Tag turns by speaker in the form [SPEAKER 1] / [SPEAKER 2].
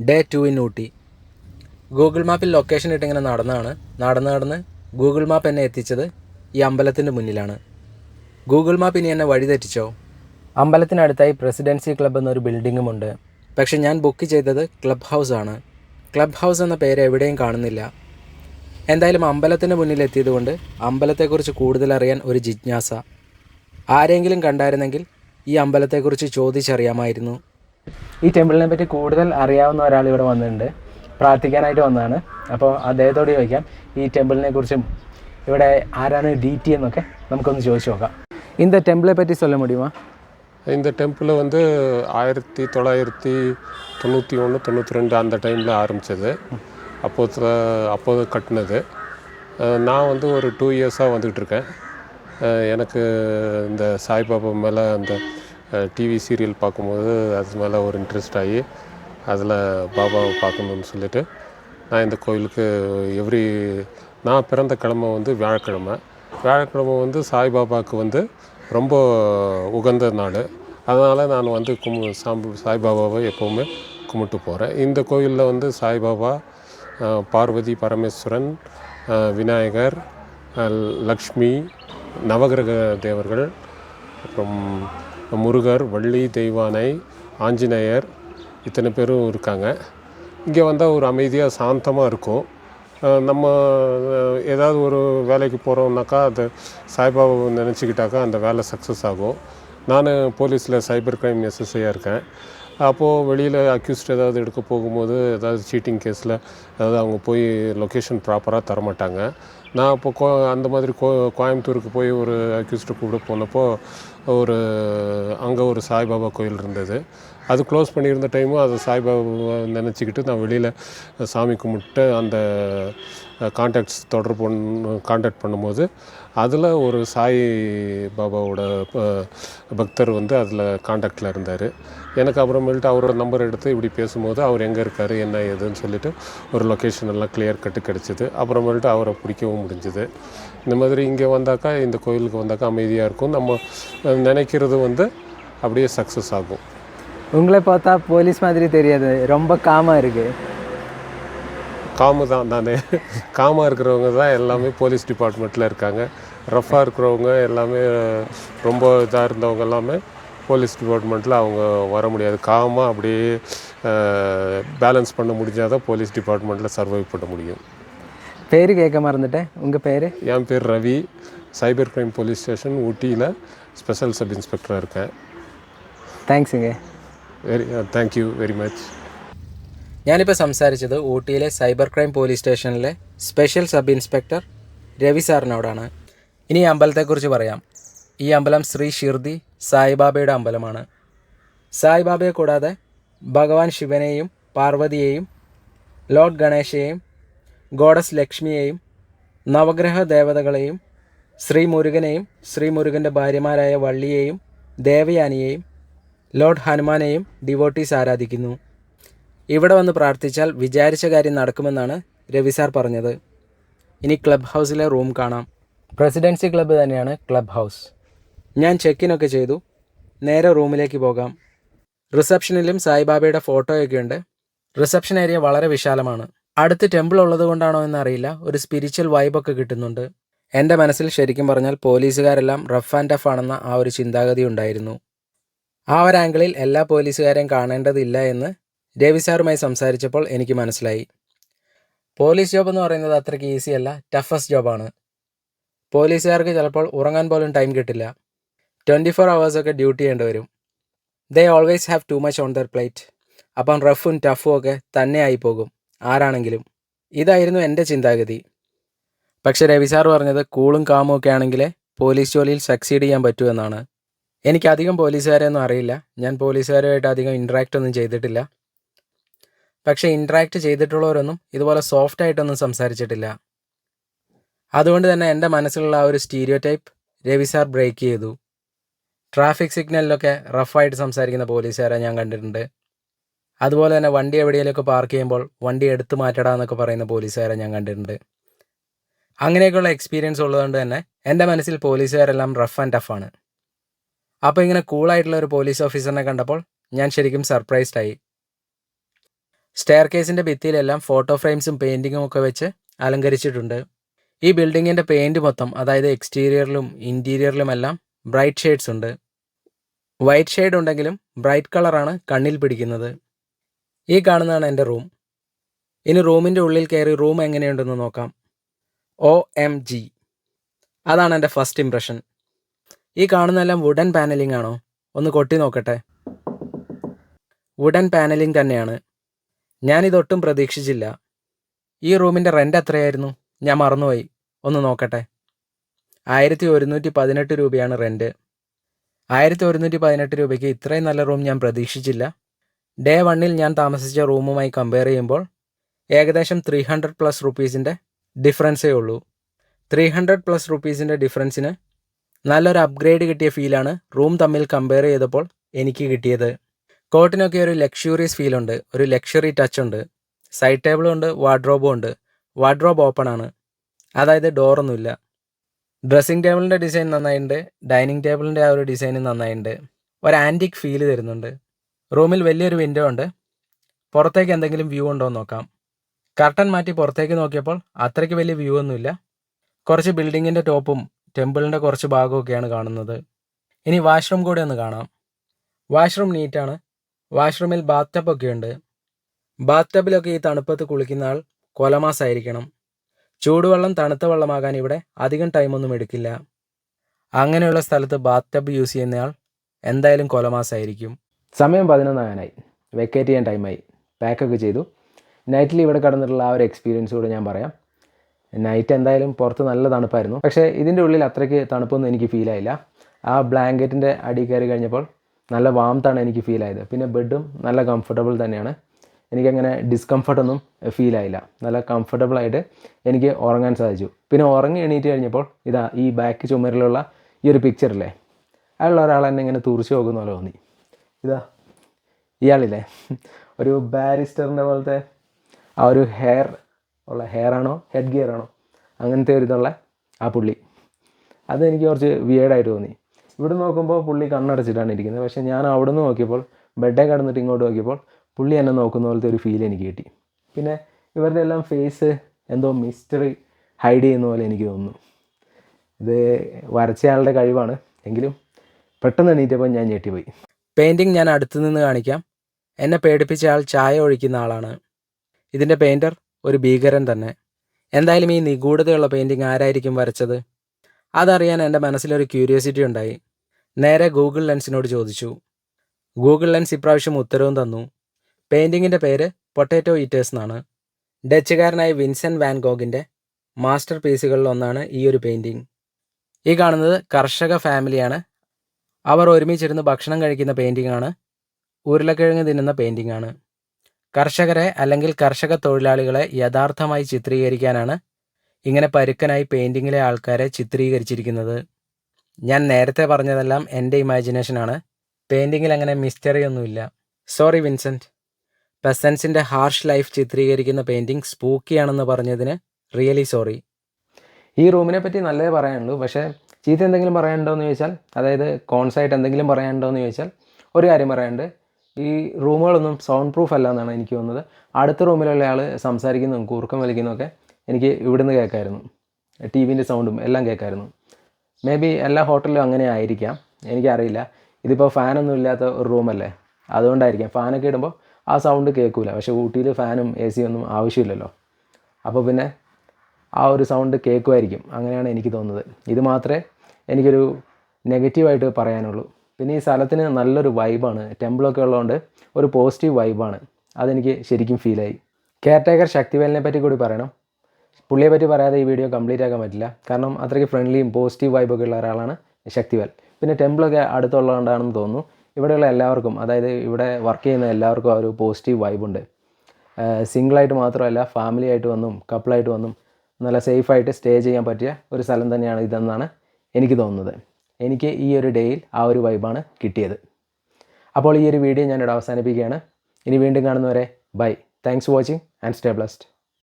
[SPEAKER 1] Day two in Ooty. Google മാപ്പിൽ location ഇട്ടിങ്ങനെ നടന്നാണ്. നടന്ന് നടന്ന് ഗൂഗിൾ മാപ്പ് എന്നെ എത്തിച്ചത് ഈ അമ്പലത്തിന്റെ മുന്നിലാണ്. ഗൂഗിൾ മാപ്പ് ഇനി എന്നെ വഴിതെറ്റിച്ചോ അമ്പലത്തിനടുത്തായി പ്രസിഡൻസി ക്ലബ് എന്നൊരു ബിൽഡിങ്ങുമുണ്ട് പക്ഷെ ഞാൻ ബുക്ക് ചെയ്തത് ക്ലബ് ഹൗസ് ആണ്. ക്ലബ് ഹൗസ് എന്ന പേര് എവിടെയും കാണുന്നില്ല. എന്തായാലും അമ്പലത്തിന്റെ മുന്നിൽ എത്തിയതുകൊണ്ട് അമ്പലത്തെക്കുറിച്ച് കൂടുതൽ അറിയാൻ ഒരു ജിജ്ഞാസ. ആരെങ്കിലും കണ്ടായിരുന്നെങ്കിൽ ഈ അമ്പലത്തെക്കുറിച്ച് ചോദിച്ചറിയാമായിരുന്നു. ഈ ടെമ്പിളിനെ പറ്റി കൂടുതൽ അറിയാവുന്ന ഒരാൾ ഇവിടെ വന്നിട്ടുണ്ട് പ്രാർത്ഥിക്കാനായിട്ട് വന്നതാണ് അപ്പോൾ അദ്ദേഹത്തോട് ചോദിക്കാം ഈ ടെമ്പിളിനെ കുറിച്ചും ഇവിടെ ആരാണ് ഡി ടി എന്നൊക്കെ നമുക്കൊന്ന് ചോദിച്ചു നോക്കാം இந்த ടെമ്പിളെ പറ്റി சொல்ல முடியுமா
[SPEAKER 2] இந்த டெம்பிளை வந்து ஆயிரத்தி தொள்ளாயிரத்தி தொண்ணூற்றி ஒன்று தொண்ணூற்றி ரெண்டு அந்த டைமில் ஆரம்பித்தது அப்போது அப்போது கட்டினது அஹ் நான் வந்து ஒரு டூ இயர்ஸாக வந்துக்கிட்டு இருக்கேன் அஹ் எனக்கு இந்த சாய்பாபா மேலே அந்த டிவி சீரியல் பார்க்கும்போது அது மேலே ஒரு இன்ட்ரெஸ்ட் ஆகி அதில் பாபாவை பார்க்கணுன்னு சொல்லிட்டு நான் இந்த கோயிலுக்கு எவ்ரி நான் பிறந்த கிழமை வந்து வியாழக்கிழமை. வியாழக்கிழமை வந்து சாய்பாபாவுக்கு வந்து ரொம்ப உகந்த நாள். அதனால் நான் வந்து கும் சாம்பு சாய்பாபாவை எப்போவுமே கும்பிட்டு போகிறேன் இந்த கோயிலில் வந்து சாய்பாபா பார்வதி பரமேஸ்வரன் விநாயகர் லக்ஷ்மி நவகிரக தேவர்கள் அப்புறம் முருகர் வள்ளி தெய்வானை ஆஞ்சநேயர் இத்தனை பேரும் இருக்காங்க. இங்கே வந்தால் ஒரு அமைதியாக சாந்தமாக இருக்கும். நம்ம ஏதாவது ஒரு வேலைக்கு போகிறோம்னாக்கா அது சாய்பாபாவை நினச்சிக்கிட்டாக்கா அந்த வேலை சக்ஸஸ் ஆகும். நான் போலீஸில் சைபர் கிரைம் எஸ்எஸ்ஐயாக இருக்கேன். அப்போது வெளியில் அக்யூஸ்ட் ஏதாவது எடுக்க போகும்போது ஏதாவது சீட்டிங் கேஸில் அதாவது அவங்க போய் லொக்கேஷன் ப்ராப்பராக தரமாட்டாங்க. நான் இப்போ கோ அந்த மாதிரி கோ கோயம்புத்தூருக்கு போய் ஒரு அக்யூஸ்ட்டு கூப்பிட போனப்போ ஒரு அங்கே ஒரு சாய்பாபா கோயில் இருந்தது. அது க்ளோஸ் பண்ணியிருந்த டைமும் அதை சாய்பாபா நினச்சிக்கிட்டு நான் வெளியில் சாமி கும்பிட்டு அந்த கான்டாக்ட்ஸ் தொடர்பு காண்டாக்ட் பண்ணும்போது அதில் ஒரு சாய் பாபாவோட பக்தர் வந்து அதில் காண்டாக்டில் இருந்தார். எனக்கு அப்புறமேல்ட்டு அவரோட நம்பர் எடுத்து இப்படி பேசும்போது அவர் எங்கே இருக்கார் என்ன ஏதுன்னு சொல்லிட்டு ஒரு லொக்கேஷன் எல்லாம் கிளியர் கட்டு கிடச்சிது. அப்புறமேல்ட்டு அவரை பிடிக்கவும் முடிஞ்சுது. இந்த மாதிரி இங்கே வந்தாக்கா இந்த கோயிலுக்கு வந்தாக்கா அமைதியாக இருக்கும். நம்ம நினைக்கிறது வந்து அப்படியே சக்ஸஸ் ஆகும்.
[SPEAKER 1] உங்களை பார்த்தா போலீஸ் மாதிரி தெரியாது. ரொம்ப காமாக இருக்குது
[SPEAKER 2] காமு தான் தானே. காமாக இருக்கிறவங்க தான் எல்லாமே போலீஸ் டிபார்ட்மெண்ட்டில் இருக்காங்க. ரஃப்பாக இருக்கிறவங்க எல்லாமே ரொம்ப இதாக இருந்தவங்க எல்லாமே போலீஸ் டிபார்ட்மெண்ட்டில் அவங்க வர முடியாது. காமாக அப்படியே பேலன்ஸ் பண்ண முடிஞ்சால் தான் போலீஸ் டிபார்ட்மெண்ட்டில் சர்வைவ் பண்ண முடியும்.
[SPEAKER 1] பேர் கேட்க மறந்துட்டேன். உங்கள் பேர்?
[SPEAKER 2] என் பேர் Ravi. Cyber crime police station ஊட்டியில் ஸ்பெஷல் சப் இன்ஸ்பெக்டராக இருக்கேன்.
[SPEAKER 1] Very
[SPEAKER 2] thank you very much
[SPEAKER 1] ഞാനിപ്പോൾ സംസാരിച്ചത് ഊട്ടിയിലെ സൈബർ ക്രൈം പോലീസ് സ്റ്റേഷനിലെ സ്പെഷ്യൽ സബ് ഇൻസ്പെക്ടർ രവി സാറിനോടാണ്. ഇനി ഈ അമ്പലത്തെക്കുറിച്ച് പറയാം. ഈ അമ്പലം ശ്രീ ഷിർദി സായിബാബയുടെ അമ്പലമാണ്. സായിബാബയെ കൂടാതെ ഭഗവാൻ ശിവനെയും പാർവതിയെയും ലോർഡ് ഗണേശയെയും ഗോഡസ് ലക്ഷ്മിയെയും നവഗ്രഹ ദേവതകളെയും ശ്രീ മുരുകനെയും ശ്രീ മുരുകന്റെ ഭാര്യമാരായ വള്ളിയെയും ദേവയാനിയെയും ലോർഡ് ഹനുമാനെയും ഡിവോട്ടീസ് ആരാധിക്കുന്നു. ഇവിടെ വന്ന് പ്രാർത്ഥിച്ചാൽ വിചാരിച്ച കാര്യം നടക്കുമെന്നാണ് രവി സാർ പറഞ്ഞത്. ഇനി ക്ലബ് ഹൗസിലെ റൂം കാണാം. പ്രസിഡൻസി ക്ലബ്ബ് തന്നെയാണ് ക്ലബ് ഹൗസ്. ഞാൻ ചെക്കിനൊക്കെ ചെയ്തു. നേരെ റൂമിലേക്ക് പോകാം. റിസപ്ഷനിലും സായിബാബയുടെ ഫോട്ടോയൊക്കെ ഉണ്ട്. റിസപ്ഷൻ ഏരിയ വളരെ വിശാലമാണ്. അടുത്ത് ടെമ്പിൾ ഉള്ളത് കൊണ്ടാണോ എന്നറിയില്ല. ഒരു സ്പിരിച്വൽ വൈബൊക്കെ കിട്ടുന്നുണ്ട്. എന്റെ മനസ്സിൽ ശരിക്കും പറഞ്ഞാൽ പോലീസുകാരെല്ലാം റഫ് ആൻഡ് ടഫ് ആണെന്ന ആ ഒരു ചിന്താഗതി ഉണ്ടായിരുന്നു. ആ ഒരു ആംഗിളിൽ എല്ലാ പോലീസുകാരെയും കാണേണ്ടതില്ല എന്ന് രവി സാറുമായി സംസാരിച്ചപ്പോൾ എനിക്ക് മനസ്സിലായി. പോലീസ് ജോബ് എന്ന് പറയുന്നത് അത്രയ്ക്ക് ഈസി അല്ല ടഫസ്റ്റ് ജോബാണ് പോലീസുകാർക്ക് ചിലപ്പോൾ ഉറങ്ങാൻ പോലും ടൈം കിട്ടില്ല. ട്വന്റി ഫോർ അവേഴ്സൊക്കെ ഡ്യൂട്ടി ചെയ്യേണ്ടി വരും. They always have too much on their plate അപ്പം റഫും ടഫും ഒക്കെ തന്നെ ആയി പോകും ആരാണെങ്കിലും. ഇതായിരുന്നു എന്റെ ചിന്താഗതി. പക്ഷേ രവി സാർ പറഞ്ഞത് കൂളും കാമും ഒക്കെ ആണെങ്കിലേ പോലീസ് ജോലിയിൽ സക്സീഡ് ചെയ്യാൻ പറ്റൂ എന്നാണ് എനിക്ക് അധികം പോലീസുകാരെയൊന്നും അറിയില്ല. ഞാൻ പോലീസുകാരുമായിട്ട് അധികം ഇൻട്രാക്റ്റ് ഒന്നും ചെയ്തിട്ടില്ല. പക്ഷേ ഇൻട്രാക്റ്റ് ചെയ്തിട്ടുള്ളവരൊന്നും ഇതുപോലെ സോഫ്റ്റ് ആയിട്ടൊന്നും സംസാരിച്ചിട്ടില്ല. അതുകൊണ്ട് തന്നെ എന്റെ മനസ്സിലുള്ള ആ ഒരു stereo type Ravi sir break ചെയ്തു. ട്രാഫിക് സിഗ്നലിലൊക്കെ റഫായിട്ട് സംസാരിക്കുന്ന പോലീസുകാരെ ഞാൻ കണ്ടിട്ടുണ്ട്. അതുപോലെ തന്നെ വണ്ടി എവിടെയെങ്കിലുമൊക്കെ പാർക്ക് ചെയ്യുമ്പോൾ വണ്ടി എടുത്ത് മാറ്റടാ എന്നൊക്കെ പറയുന്ന പോലീസുകാരെ ഞാൻ കണ്ടിട്ടുണ്ട്. അങ്ങനെയൊക്കെയുള്ള എക്സ്പീരിയൻസ് ഉള്ളതുകൊണ്ട് തന്നെ എന്റെ മനസ്സിൽ പോലീസുകാരെല്ലാം റഫ് ആൻഡ് ടഫാണ് അപ്പോൾ ഇങ്ങനെ കൂളായിട്ടുള്ള ഒരു പോലീസ് ഓഫീസറിനെ കണ്ടപ്പോൾ ഞാൻ ശരിക്കും സർപ്രൈസ്ഡ് ആയി. സ്റ്റെയർ കേസിന്റെ ഭിത്തിയിലെല്ലാം ഫോട്ടോ ഫ്രെയിംസും പെയിന്റിങ്ങും ഒക്കെ വെച്ച് അലങ്കരിച്ചിട്ടുണ്ട്. ഈ ബിൽഡിങ്ങിന്റെ പെയിന്റ് മൊത്തം അതായത് എക്സ്റ്റീരിയറിലും ഇന്റീരിയറിലുമെല്ലാം ബ്രൈറ്റ് ഷെയ്ഡ്സ് ഉണ്ട്. വൈറ്റ് ഷെയ്ഡ് ഉണ്ടെങ്കിലും ബ്രൈറ്റ് കളറാണ് കണ്ണിൽ പിടിക്കുന്നത്. ഈ കാണുന്നതാണ് എന്റെ റൂം ഇനി റൂമിന്റെ ഉള്ളിൽ കയറി റൂം എങ്ങനെയുണ്ടെന്ന് നോക്കാം. ഒ എം ജി അതാണ് എന്റെ ഫസ്റ്റ് ഇംപ്രഷൻ ഈ കാണുന്നതെല്ലാം വുഡൻ പാനലിംഗ് ആണോ? ഒന്ന് കൊട്ടി നോക്കട്ടെ. വുഡൻ പാനലിംഗ് തന്നെയാണ്. ഞാനിതൊട്ടും പ്രതീക്ഷിച്ചില്ല. ഈ റൂമിന്റെ റെന്റ് എത്രയായിരുന്നു? ഞാൻ മറന്നുപോയി. ഒന്ന് നോക്കട്ടെ. ആയിരത്തി ഒരുന്നൂറ്റി പതിനെട്ട് രൂപയാണ് റെന്റ് ആയിരത്തി ഒരുന്നൂറ്റി പതിനെട്ട് രൂപയ്ക്ക് ഇത്രയും നല്ല റൂം ഞാൻ പ്രതീക്ഷിച്ചില്ല. ഡേ വണ്ണിൽ ഞാൻ താമസിച്ച റൂമുമായി കമ്പയർ ചെയ്യുമ്പോൾ ഏകദേശം ത്രീ ഹൺഡ്രഡ് പ്ലസ് റുപ്പീസിന്റെ ഡിഫറൻസേ ഉള്ളൂ. ത്രീ ഹൺഡ്രഡ് പ്ലസ് റുപ്പീസിന്റെ ഡിഫറൻസിന് നല്ലൊരു അപ്ഗ്രേഡ് കിട്ടിയ ഫീലാണ് റൂം തമ്മിൽ കമ്പയർ ചെയ്തപ്പോൾ എനിക്ക് കിട്ടിയത്. കോട്ടിനൊക്കെ ഒരു ലക്ഷൂറിയസ് ഫീലുണ്ട് ഒരു ലക്ഷറി ടച്ച് ഉണ്ട്. സൈഡ് ടേബിളും ഉണ്ട് വാർഡ്രോബും ഉണ്ട്. വാർഡ്രോബ് ഓപ്പൺ ആണ്. അതായത് ഡോറൊന്നുമില്ല ഡ്രസ്സിംഗ് ടേബിളിന്റെ ഡിസൈൻ നന്നായിട്ടുണ്ട് ഡൈനിങ് ടേബിളിന്റെ ആ ഒരു ഡിസൈൻ നന്നായിട്ടുണ്ട് ഒരു ആന്റിക് ഫീൽ തരുന്നുണ്ട്. റൂമിൽ വലിയൊരു വിൻഡോ ഉണ്ട്. പുറത്തേക്ക് എന്തെങ്കിലും വ്യൂ ഉണ്ടോ എന്ന് നോക്കാം. കർട്ടൻ മാറ്റി പുറത്തേക്ക് നോക്കിയപ്പോൾ അത്രയ്ക്ക് വലിയ വ്യൂ ഒന്നുമില്ല കുറച്ച് ബിൽഡിങ്ങിന്റെ ടോപ്പും ടെമ്പിളിന്റെ കുറച്ച് ഭാഗമൊക്കെയാണ് കാണുന്നത്. ഇനി വാഷ്റൂം കൂടെ ഒന്ന് കാണാം. വാഷ്റൂം നീറ്റാണ്. വാഷ്റൂമിൽ ബാത്ത് ഒക്കെ ഉണ്ട്. ബാത്ത് ടബിലൊക്കെ ഈ തണുപ്പത്ത് കുളിക്കുന്ന ആൾ കൊലമാസായിരിക്കണം. ചൂടുവെള്ളം തണുത്ത വെള്ളമാകാൻ ഇവിടെ അധികം ടൈമൊന്നും എടുക്കില്ല. അങ്ങനെയുള്ള സ്ഥലത്ത് ബാത്ത് ടബ് യൂസ് ചെയ്യുന്നയാൾ എന്തായാലും കൊലമാസായിരിക്കും. സമയം പതിനൊന്നാകാനായി വെക്കേറ്റ് ചെയ്യാൻ ടൈമായി പാക്കൊക്കെ ചെയ്തു. നൈറ്റിൽ ഇവിടെ കടന്നിട്ടുള്ള ആ ഒരു എക്സ്പീരിയൻസ് കൂടെ ഞാൻ പറയാം. നൈറ്റ് എന്തായാലും പുറത്ത് നല്ല തണുപ്പായിരുന്നു. പക്ഷേ ഇതിന്റെ ഉള്ളിൽ അത്രയ്ക്ക് തണുപ്പൊന്നും എനിക്ക് ഫീൽ ആയില്ല. ആ ബ്ലാങ്കറ്റിന്റെ അടി കയറി കഴിഞ്ഞപ്പോൾ നല്ല വാംത്താണ് എനിക്ക് ഫീൽ ആയത്. പിന്നെ ബെഡും നല്ല കംഫർട്ടബിൾ തന്നെയാണ്. എനിക്കങ്ങനെ ഡിസ്കംഫർട്ടൊന്നും ഫീൽ ആയില്ല. നല്ല കംഫർട്ടബിളായിട്ട് എനിക്ക് ഉറങ്ങാൻ സാധിച്ചു. പിന്നെ ഉറങ്ങി എണീറ്റ് കഴിഞ്ഞപ്പോൾ ഇതാ ഈ ബാക്ക് ചുമരിലുള്ള ഈ ഒരു പിക്ചറില്ലേ അയാളുള്ള ഒരാൾ എന്നെ ഇങ്ങനെ തുറച്ചു പോകുന്ന പോലെ തോന്നി. ഇതാ ഇയാളില്ലേ? ഒരു ബാരിസ്റ്ററിന്റെ പോലത്തെ ആ ഒരു ഹെയർ ഉള്ള ഹെയർ ആണോ ഹെഡ് ഗിയർ ആണോ അങ്ങനത്തെ ഒരു ഇതുള്ള ആ പുള്ളി. അതെനിക്ക് കുറച്ച് വിയേഡായിട്ട് തോന്നി. ഇവിടെ നോക്കുമ്പോൾ പുള്ളി കണ്ണടച്ചിട്ടാണ് ഇരിക്കുന്നത്. പക്ഷേ ഞാൻ അവിടെ നിന്ന് നോക്കിയപ്പോൾ ബെഡേ കടന്നിട്ട് ഇങ്ങോട്ട് നോക്കിയപ്പോൾ പുള്ളി എന്നെ നോക്കുന്ന പോലത്തെ ഒരു ഫീൽ എനിക്ക് കിട്ടി. പിന്നെ ഇവരുടെ എല്ലാം ഫേസ് എന്തോ മിസ്റ്ററി ഹൈഡ് ചെയ്യുന്ന പോലെ എനിക്ക് തോന്നുന്നു. ഇത് വരച്ചയാളുടെ കഴിവാണ്. എങ്കിലും പെട്ടെന്ന് എണീറ്റപ്പോൾ ഞാൻ ഞെട്ടിപ്പോയി. പെയിന്റിങ് ഞാൻ അടുത്തു നിന്ന് കാണിക്കാം. എന്നെ പേടിപ്പിച്ച ആൾ ചായ ഒഴിക്കുന്ന ആളാണ്. ഇതിന്റെ പെയിന്റർ ഒരു ഭീകരൻ തന്നെ. എന്തായാലും ഈ നിഗൂഢതയുള്ള പെയിന്റിങ് ആരായിരിക്കും വരച്ചത്? അതറിയാൻ എന്റെ മനസ്സിലൊരു ക്യൂരിയോസിറ്റി ഉണ്ടായി. നേരെ ഗൂഗിൾ ലെൻസിനോട് ചോദിച്ചു. ഗൂഗിൾ ലെൻസ് ഇപ്രാവശ്യം ഉത്തരവും തന്നു. പെയിന്റിങ്ങിന്റെ പേര് പൊട്ടാറ്റോ ഈറ്റേഴ്സ് എന്നാണ്. ഡച്ചുകാരനായ വിൻസെന്റ് വാൻ ഗോഗിന്റെ മാസ്റ്റർ പീസുകളിൽ ഒന്നാണ് ഈ ഒരു പെയിന്റിങ് ഈ കാണുന്നത് കർഷക ഫാമിലിയാണ് അവർ ഒരുമിച്ചിരുന്ന് ഭക്ഷണം കഴിക്കുന്ന പെയിന്റിങ്ങാണ് ഉരുളക്കിഴങ്ങ് തിന്നുന്ന പെയിന്റിങ്ങാണ് കർഷകരെ അല്ലെങ്കിൽ കർഷക തൊഴിലാളികളെ യഥാർത്ഥമായി ചിത്രീകരിക്കാനാണ് ഇങ്ങനെ പരുക്കനായി പെയിന്റിങ്ങിലെ ആൾക്കാരെ ചിത്രീകരിച്ചിരിക്കുന്നത്. ഞാൻ നേരത്തെ പറഞ്ഞതെല്ലാം എന്റെ ഇമാജിനേഷനാണ് പെയിന്റിങ്ങിൽ അങ്ങനെ മിസ്റ്ററി ഒന്നുമില്ല. സോറി വിൻസെന്റ് പെസൻസിന്റെ ഹാർഷ് ലൈഫ് ചിത്രീകരിക്കുന്ന പെയിന്റിങ് സ്പൂക്കിയാണെന്ന് പറഞ്ഞതിന് റിയലി സോറി ഈ റൂമിനെ പറ്റി നല്ലതേ പറയാനുള്ളൂ. പക്ഷേ ചീത്ത എന്തെങ്കിലും പറയാനുണ്ടോ എന്ന് ചോദിച്ചാൽ അതായത് കോൺസായിട്ട് എന്തെങ്കിലും പറയാനുണ്ടോ എന്ന് ചോദിച്ചാൽ ഒരു കാര്യം പറയാനുണ്ട്. ഈ റൂമുകളൊന്നും സൗണ്ട് പ്രൂഫ് അല്ല എന്നാണ് എനിക്ക് തോന്നുന്നത്. അടുത്ത റൂമിലുള്ള ആൾ സംസാരിക്കുന്നതും കൂർക്കം വലിക്കുന്നതൊക്കെ എനിക്ക് ഇവിടുന്ന് കേൾക്കായിരുന്നു. ടി വിന്റെ സൗണ്ടും എല്ലാം കേൾക്കായിരുന്നു. മേ ബി എല്ലാ ഹോട്ടലിലും അങ്ങനെ ആയിരിക്കാം. എനിക്കറിയില്ല. ഇതിപ്പോൾ ഫാനൊന്നും ഇല്ലാത്ത ഒരു റൂമല്ലേ? അതുകൊണ്ടായിരിക്കാം. ഫാനൊക്കെ ഇടുമ്പോൾ ആ സൗണ്ട് കേൾക്കില്ല പക്ഷേ ഊട്ടിയിൽ ഫാനും എ സി ഒന്നും ആവശ്യമില്ലല്ലോ. അപ്പോൾ പിന്നെ ആ ഒരു സൗണ്ട് കേൾക്കുമായിരിക്കും. അങ്ങനെയാണ് എനിക്ക് തോന്നുന്നത്. ഇത് മാത്രമേ എനിക്കൊരു നെഗറ്റീവായിട്ട് പറയാനുള്ളൂ. പിന്നെ ഈ സ്ഥലത്തിന് നല്ലൊരു വൈബാണ് ടെമ്പിളൊക്കെ ഉള്ളതുകൊണ്ട് ഒരു പോസിറ്റീവ് വൈബാണ് അതെനിക്ക് ശരിക്കും ഫീലായി കെയർ ടേക്കർ ശക്തിവേലിനെ പറ്റി കൂടി പറയണം. പുള്ളിയെ പറ്റി പറയാതെ ഈ വീഡിയോ കംപ്ലീറ്റ് ആക്കാൻ പറ്റില്ല. കാരണം അത്രയ്ക്ക് ഫ്രണ്ട്ലിയും പോസിറ്റീവ് വൈബൊക്കെ ഉള്ള ഒരാളാണ് ശക്തിവേൽ. പിന്നെ ടെമ്പിളൊക്കെ അടുത്തുള്ളതുകൊണ്ടാണെന്ന് തോന്നുന്നു. ഇവിടെയുള്ള എല്ലാവർക്കും അതായത് ഇവിടെ വർക്ക് ചെയ്യുന്ന എല്ലാവർക്കും ആ ഒരു പോസിറ്റീവ് വൈബുണ്ട് സിംഗിളായിട്ട് മാത്രമല്ല ഫാമിലി ആയിട്ട് വന്നും കപ്പിളായിട്ട് വന്നും നല്ല സേഫായിട്ട് സ്റ്റേ ചെയ്യാൻ പറ്റിയ ഒരു സ്ഥലം തന്നെയാണ് ഇതെന്നാണ് എനിക്ക് തോന്നുന്നത്. എനിക്ക് ഈ ഒരു ഡേയിൽ ആ ഒരു വൈബാണ് കിട്ടിയത്. അപ്പോൾ ഈ ഒരു വീഡിയോ ഞാനിവിടെ അവസാനിപ്പിക്കുകയാണ്. ഇനി വീണ്ടും കാണുന്നവരെ bye thanks for watching and stay blessed